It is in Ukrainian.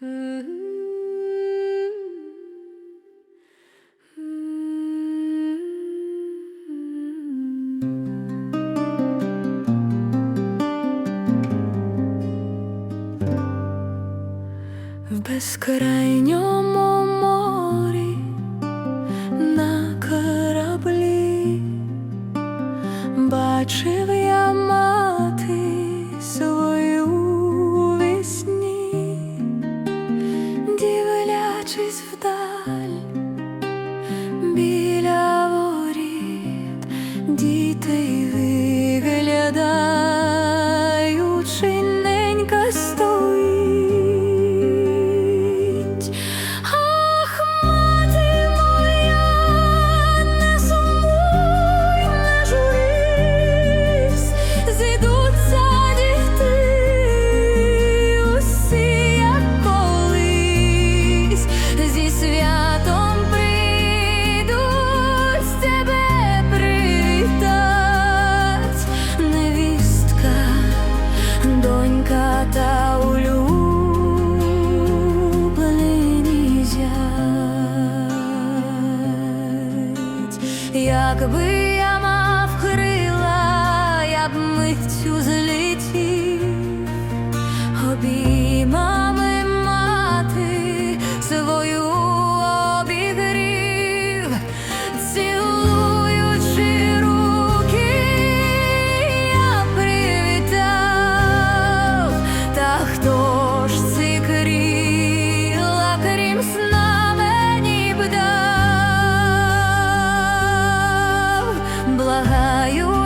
В безкрайньому морі на кораблі бачив я мати свою. Detail. Якби я мав крила, я б миттю злетів обіймав. how you.